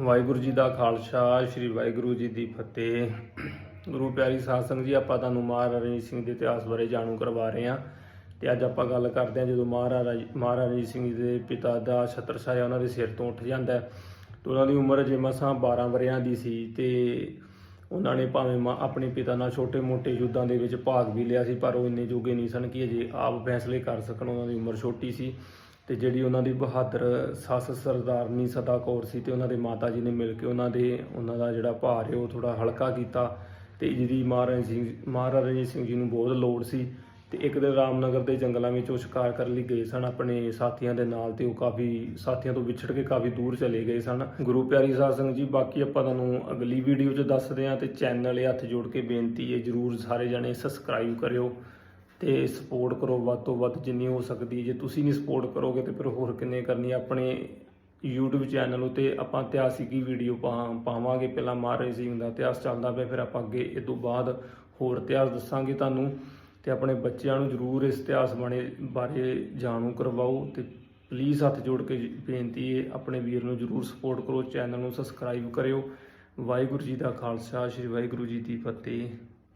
ਵਾਹਿਗੁਰੂ ਜੀ ਦਾ ਖਾਲਸਾ, ਸ੍ਰੀ ਵਾਹਿਗੁਰੂ ਜੀ ਦੀ ਫਤਿਹ। ਗੁਰੂ ਪਿਆਰੀ ਸਾਧ ਸੰਗਤ ਜੀ, ਆਪਾਂ ਤੁਹਾਨੂੰ ਮਹਾਰਾਜਾ ਰਣਜੀਤ ਸਿੰਘ ਦੇ ਇਤਿਹਾਸ ਬਾਰੇ ਜਾਣੂ ਕਰਵਾ ਰਹੇ ਹਾਂ। ਤੇ ਅੱਜ ਆਪਾਂ ਗੱਲ ਕਰਦੇ ਹਾਂ ਜਦੋਂ ਮਹਾਰਾਜਾ ਮਹਾਰਾਜਾ ਰਣਜੀਤ ਸਿੰਘ ਦੇ ਪਿਤਾ ਦਾ ਛਤਰ ਛਾਇਆ ਉਹਨਾਂ ਦੇ ਸਿਰ ਤੋਂ ਉੱਠ ਜਾਂਦਾ ਹੈ। ਤੇ ਉਹਨਾਂ ਦੀ ਉਮਰ ਅਜੇ ਮਸਾਂ 12 ਵਰਿਆਂ ਦੀ ਸੀ ਤੇ ਉਹਨਾਂ ਨੇ ਭਾਵੇਂ ਮਾਂ- ਆਪਣੇ ਪਿਤਾ ਨਾਲ ਛੋਟੇ-ਮੋਟੇ ਯੁੱਧਾਂ ਦੇ ਵਿੱਚ ਭਾਗ ਵੀ ਲਿਆ ਸੀ, ਪਰ ਉਹ ਇੰਨੇ ਜੋਗੇ ਨਹੀਂ ਸਨ ਕਿ ਅਜੇ ਆਪ ਫੈਸਲੇ ਕਰ ਸਕਣ। ਉਹਨਾਂ ਦੀ ਉਮਰ ਛੋਟੀ ਸੀ। ਤੇ ਜਿਹੜੀ ਉਹਨਾਂ ਦੀ ਬਹਾਦਰ ਸੱਸ ਸਰਦਾਰਨੀ ਸਦਾ ਕੌਰ ਸੀ ਤੇ ਉਹਨਾਂ ਦੇ ਮਾਤਾ ਜੀ ਨੇ ਮਿਲ ਕੇ ਉਹਨਾਂ ਦੇ, ਉਹਨਾਂ ਦਾ ਜਿਹੜਾ ਭਾਰ ਹੈ ਉਹ ਥੋੜਾ ਹਲਕਾ ਕੀਤਾ ਤੇ ਜਿਹਦੀ ਮਹਾਰਾਜ ਸਿੰਘ ਮਹਾਰਾਜਾ ਰਣਜੀਤ ਸਿੰਘ ਜੀ ਨੂੰ ਬਹੁਤ ਲੋੜ ਸੀ ਤੇ ਇੱਕ ਦਿਨ ਰਾਮਨਗਰ ਦੇ ਜੰਗਲਾਂ ਵਿੱਚ ਉਹ ਸ਼ਿਕਾਰ ਕਰਨ ਲਈ ਗਏ ਸਨ, ਆਪਣੇ ਸਾਥੀਆਂ ਦੇ ਨਾਲ ਤੇ ਉਹ ਕਾਫੀ ਸਾਥੀਆਂ ਤੋਂ ਵਿਛੜ ਕੇ ਕਾਫੀ ਦੂਰ ਚਲੇ ਗਏ ਸਨ। ਗੁਰੂ ਪਿਆਰੀ ਸਾਧ ਸੰਗਤ ਜੀ, ਬਾਕੀ ਆਪਾਂ ਤੁਹਾਨੂੰ ਅਗਲੀ ਵੀਡੀਓ 'ਚ ਦੱਸਦੇ ਹਾਂ ਤੇ ਚੈਨਲ ਇਹ ਹੱਥ ਜੋੜ ਕੇ ਬੇਨਤੀ ਹੈ ਜਰੂਰ ਸਾਰੇ ਜਣੇ ਸਬਸਕ੍ਰਾਈਬ ਕਰਿਓ। ਤੇ ਸਪੋਰਟ ਕਰੋ, ਵੱਧ ਤੋਂ ਵੱਧ ਜਿੰਨੀ ਹੋ ਸਕਦੀ ਜੇ ਤੁਸੀਂ ਨਹੀਂ ਸਪੋਰਟ ਕਰੋਗੇ ਤੇ ਫਿਰ ਹੋਰ ਕਿੰਨੇ ਕਰਨੀ ਆਪਣੇ YouTube ਚੈਨਲ ਉਤੇ ਆਪਾਂ ਇਤਿਹਾਸਿਕ ਹੀ ਵੀਡੀਓ ਪਾਵਾਂਗੇ। ਪਹਿਲਾਂ ਮਹਾਰਾਜ ਸਿੰਘ ਦਾ ਇਤਿਹਾਸ ਚੱਲਦਾ ਪਿਆ, ਫਿਰ ਆਪਾਂ ਅੱਗੇ ਇਹ ਤੋਂ ਬਾਅਦ ਹੋਰ ਇਤਿਹਾਸ ਦੱਸਾਂਗੇ ਤੁਹਾਨੂੰ। ਤੇ ਆਪਣੇ ਬੱਚਿਆਂ ਨੂੰ ਜਰੂਰ ਇਸ ਇਤਿਹਾਸ ਬਾਰੇ ਬਾਰੇ ਜਾਣੂ ਕਰਵਾਓ। ਤੇ ਪਲੀਜ਼ ਹੱਥ ਜੋੜ ਕੇ ਬੇਨਤੀ ਹੈ, ਆਪਣੇ ਵੀਰ ਨੂੰ ਜਰੂਰ ਸਪੋਰਟ ਕਰੋ। ਚੈਨਲ ਨੂੰ ਸਬਸਕ੍ਰਾਈਬ ਕਰਿਓ। ਵਾਹਿਗੁਰੂ ਜੀ ਦਾ ਖਾਲਸਾ, ਸ੍ਰੀ ਵਾਹਿਗੁਰੂ ਜੀ ਦੀ ਫਤਿਹ।